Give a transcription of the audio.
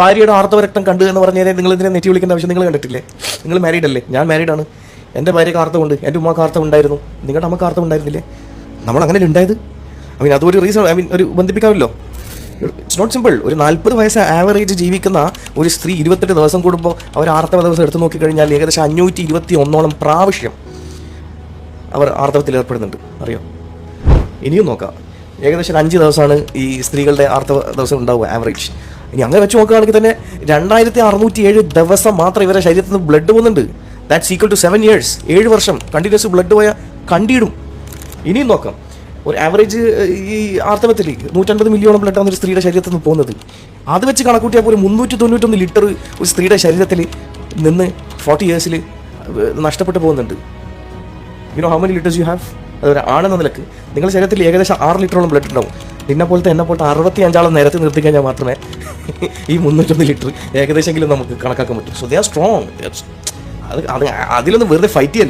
ഭാര്യയുടെ ആർത്തവരക്തം കണ്ടു എന്ന് പറഞ്ഞാൽ നിങ്ങൾ ഇതിനെ നെറ്റി വിളിക്കേണ്ട ആവശ്യം? നിങ്ങൾ കണ്ടിട്ടില്ലേ? നിങ്ങൾ മാരീഡ് അല്ലേ? ഞാൻ മാരീഡ് ആണ്. എന്റെ ഭാര്യയ്ക്ക് ആർത്തമുണ്ട് എന്റെ ഉമ്മക്ക് ആർത്തം ഉണ്ടായിരുന്നു. നിങ്ങളുടെ അമ്മയ്ക്ക് ആർത്തം ഉണ്ടായിരുന്നില്ലേ? നമ്മൾ അങ്ങനെ ഉണ്ടായത്? ഐ മീൻ അതൊരു റീസൺ ഐ മീൻ ഒരു ബന്ധിപ്പിക്കാമല്ലോ. ഇറ്റ്സ് നോട്ട് സിമ്പിൾ ഒരു നാൽപ്പത് വയസ്സ് ആവറേജ് ജീവിക്കുന്ന ഒരു സ്ത്രീ ഇരുപത്തെട്ട് ദിവസം കൂടുമ്പോൾ അവർ ആർത്തവ ദിവസം എടുത്തു നോക്കിക്കഴിഞ്ഞാൽ ഏകദേശം അഞ്ഞൂറ്റി ഇരുപത്തി ഒന്നോളം പ്രാവശ്യം അവർ ആർത്തവത്തിൽ ഏർപ്പെടുന്നുണ്ട്. അറിയോ? ഇനിയും നോക്കാം. ഏകദേശം അഞ്ച് ദിവസമാണ് ഈ സ്ത്രീകളുടെ ആർത്തവ ദിവസം ഉണ്ടാവുക ആവറേജ് ഇനി അങ്ങനെ വെച്ച് നോക്കുകയാണെങ്കിൽ തന്നെ രണ്ടായിരത്തി അറുന്നൂറ്റി ഏഴ് ദിവസം മാത്രം ഇവരെ ശരീരത്തിൽ നിന്ന് ബ്ലഡ് പോകുന്നുണ്ട്. That's equal to seven years ഏഴ് വർഷം കണ്ടിന്യൂസ് ബ്ലഡ് പോയാൽ കണ്ടിടും. ഇനിയും നോക്കാം. ഒരു ആവറേജ് ഈ ആർത്തവത്തിൽ നൂറ്റൻപത് ബ്ലഡ് ബ്ലഡാണ് ഒരു സ്ത്രീയുടെ ശരീരത്തിൽ നിന്ന് പോകുന്നത്. അത് വെച്ച് കണക്കൂട്ടിയാൽ പോലും മുന്നൂറ്റി തൊണ്ണൂറ്റൊന്ന് ലിറ്റർ ഒരു സ്ത്രീയുടെ ശരീരത്തിൽ നിന്ന് ഫോർട്ടി ഇയേഴ്സിൽ നഷ്ടപ്പെട്ടു പോകുന്നുണ്ട്. You know how many litres you have അതൊരു ആണെന്ന നിലയ്ക്ക്. നിങ്ങളുടെ ശരീരത്തിൽ ഏകദേശം ആറ് ലിറ്ററോളം ബ്ലഡ് ഉണ്ടാവും. നിന്നെ പോലത്തെ എന്നെ പോലത്തെ അറുപത്തി അഞ്ചാളം നേരത്തെ നിർത്തി കഴിഞ്ഞാൽ മാത്രമേ ഈ മുന്നൂറ്റൊന്ന് ലിറ്റർ ഏകദേശമെങ്കിലും നമുക്ക് കണക്കാക്കാൻ പറ്റും. സോ ദേ ആർ സ്ട്രോങ് അത് അത് അതിലൊന്നും വെറുതെ ഫൈറ്റ് ചെയ്യല്ലേ?